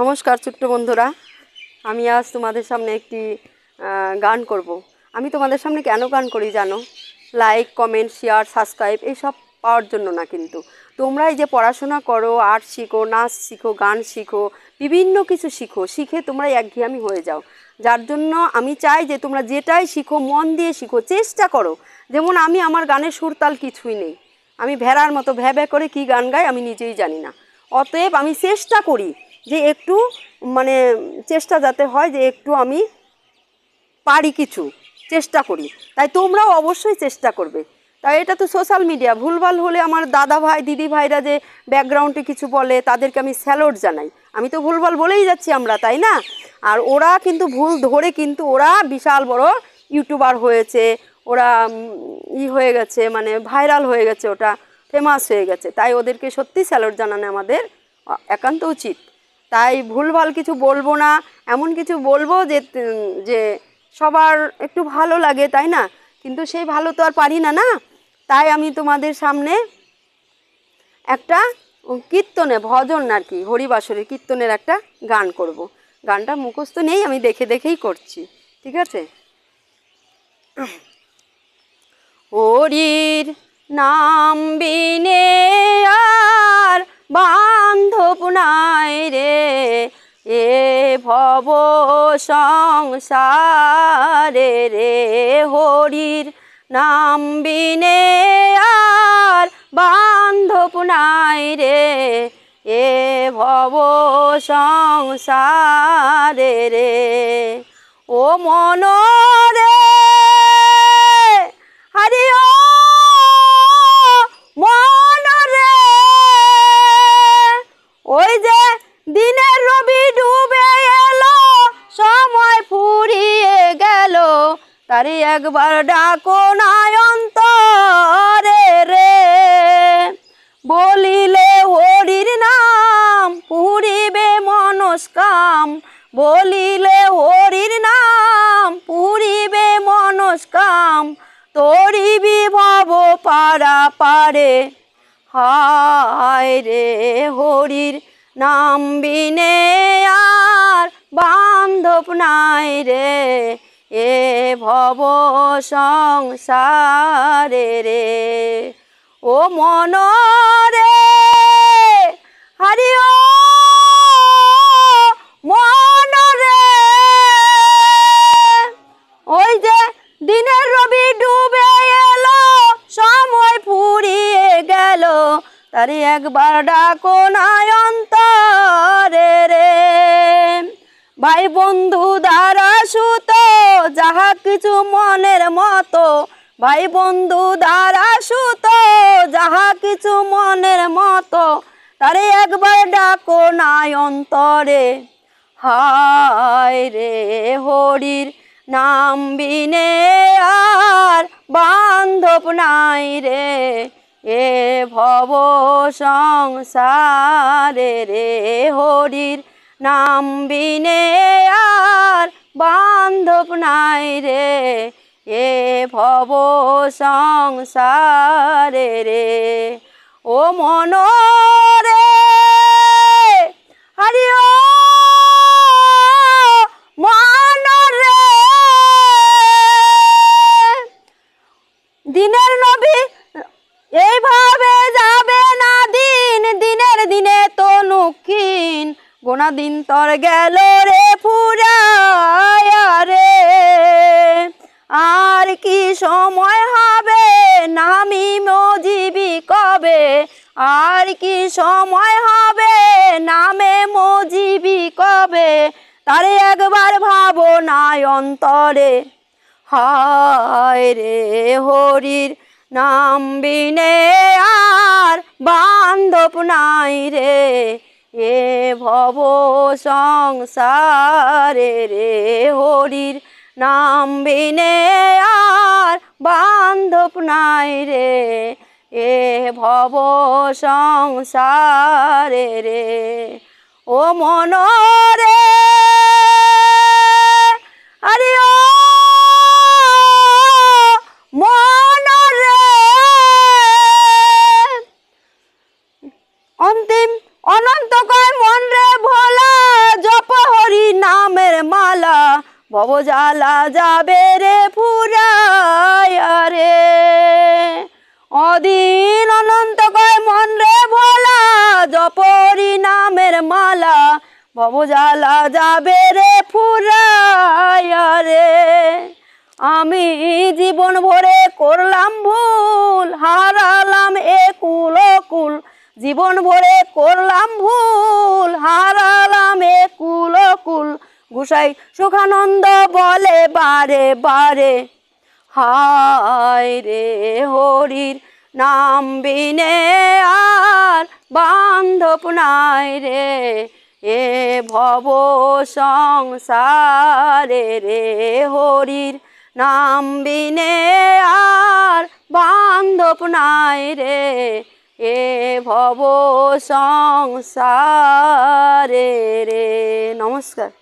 নমস্কার ছোট্ট বন্ধুরা। আমি আজ তোমাদের সামনে একটি গান করব। আমি তোমাদের সামনে কেন গান করি জানো? লাইক কমেন্ট শেয়ার সাবস্ক্রাইব এইসব পাওয়ার জন্য না কিন্তু। তোমরা এই যে পড়াশোনা করো আর্ট শিখো, নাচ শিখো, গান শিখো, বিভিন্ন কিছু শিখো, শিখে তোমরা একঘেয়ামি হয়ে যাও। যার জন্য আমি চাই যে তোমরা যেটাই শিখো, মন দিয়ে শিখো, চেষ্টা করো। যেমন আমি আমার গানের সুরতাল কিছুই নেই। আমি ভেড়ার মতো ভ্যা করে কী গান গাই আমি নিজেই জানি না। অতএব আমি চেষ্টা করি যে একটু মানে চেষ্টা যাতে হয় যে একটু আমি পারি কিছু, চেষ্টা করি। তাই তোমরাও অবশ্যই চেষ্টা করবে। তাই এটা তো সোশ্যাল মিডিয়া ভুলভাল হলে আমার দাদা ভাই, দিদি ভাইরা যে ব্যাকগ্রাউন্ডে কিছু বলে, তাদেরকে আমি স্যালোড জানাই। আমি তো ভুলভাল বলেই যাচ্ছি আমরা, তাই না? আর ওরা কিন্তু ভুল ধরে কিন্তু ওরা বিশাল বড় ইউটিউবার হয়েছে, ওরা ই হয়ে গেছে মানে ভাইরাল হয়ে গেছে, ওটা ফেমাস হয়ে গেছে। তাই ওদেরকে সত্যি স্যালোড জানানো আমাদের একান্ত উচিত। তাই ভুলভাল কিছু বলব না। এমন কিছু বলব যে যে সবার একটু ভালো লাগে, তাই না? কিন্তু সেই ভালো তো আর পারি না না? তাই আমি তোমাদের সামনে একটা কীর্তনে, ভজন আর কি হরিবাসরে কীর্তনের একটা গান করব। গানটা মুখস্থ নেই, আমি দেখে দেখেই করছি, ঠিক আছে? হরির নাম বিনে আর বান্ধব ভব সংসারে রে হরির নাম বিনে আর বান্ধব নাই রে। এ ভব সংসারে রে। ও মনরে তারি একবার ডাকো নয়ন্তরে রে। বলিলে হরির নাম, পুরিবে মনস্কাম। বলিলে হরির নাম, পুরিবে মনস্কাম। তরিবি ভব পারা পারে হায় রে হরির নাম বিনে আর বান্ধব নাই রে। এ ভব সংসারে রে। ও মন রে হরি ও মন রে ওই যে দিনের রবি ডুবে এলো, সময় ফুরিয়ে গেল। তারি একবার ডাকো নয়ন্তরে ভাই বন্ধু দ্বারা সুত, যাহা কিছু মনের মতো। ভাই বন্ধু দ্বারা সুত, যাহা কিছু মনের মতো। তারে একবার ডাকো নয়ন্তরে হায় রে হরির নাম বিনে আর বান্ধব নাই রে। এ ভব সংসারে রে হরির নাম বিনে আর বান্ধব নাই রে। এ ভব সংসারে রে। ও মন রে ও গোনা দিন তোর গেল রে ফুরায়া রে আর কি সময় হবে নামি মজিবি কবে? আর কি সময় হবে নামে মজিবি কবে? তারে একবার ভাবো নাই অন্তরে। হায় রে হরির নাম বিনে আর বান্ধব নাই রে। এ ভব সংসারে রে হরির নাম বিনে আর বান্ধব নাই রে। এ ভব সংসারে রে ও মনরে। আরে ও মনরে। অন্তিম অনন্তকায় মন রে ভোলা নামের মালা, ভবজালা যাবে রে ফুরাইয়া রে অদিন অনন্ত কয় মন রে ভোলা জপরি নামের মালা, ভবজালা যাবে রে ফুরাইয়া রে আমি জীবন ভরে করলাম ভুল, হারালাম এ কুল কুল জীবন ভরে করলাম ভুল, হারালাম এ কুল কুল। গুসাই সুখানন্দ বলে, বারে বারে, হায় রে হরির নাম বিনে আর বান্ধব নাই রে। এ ভব সংসারে রে হরির নাম বিনে আর বান্ধব নাই রে। এ ভব সংসারে রে। নমস্কার।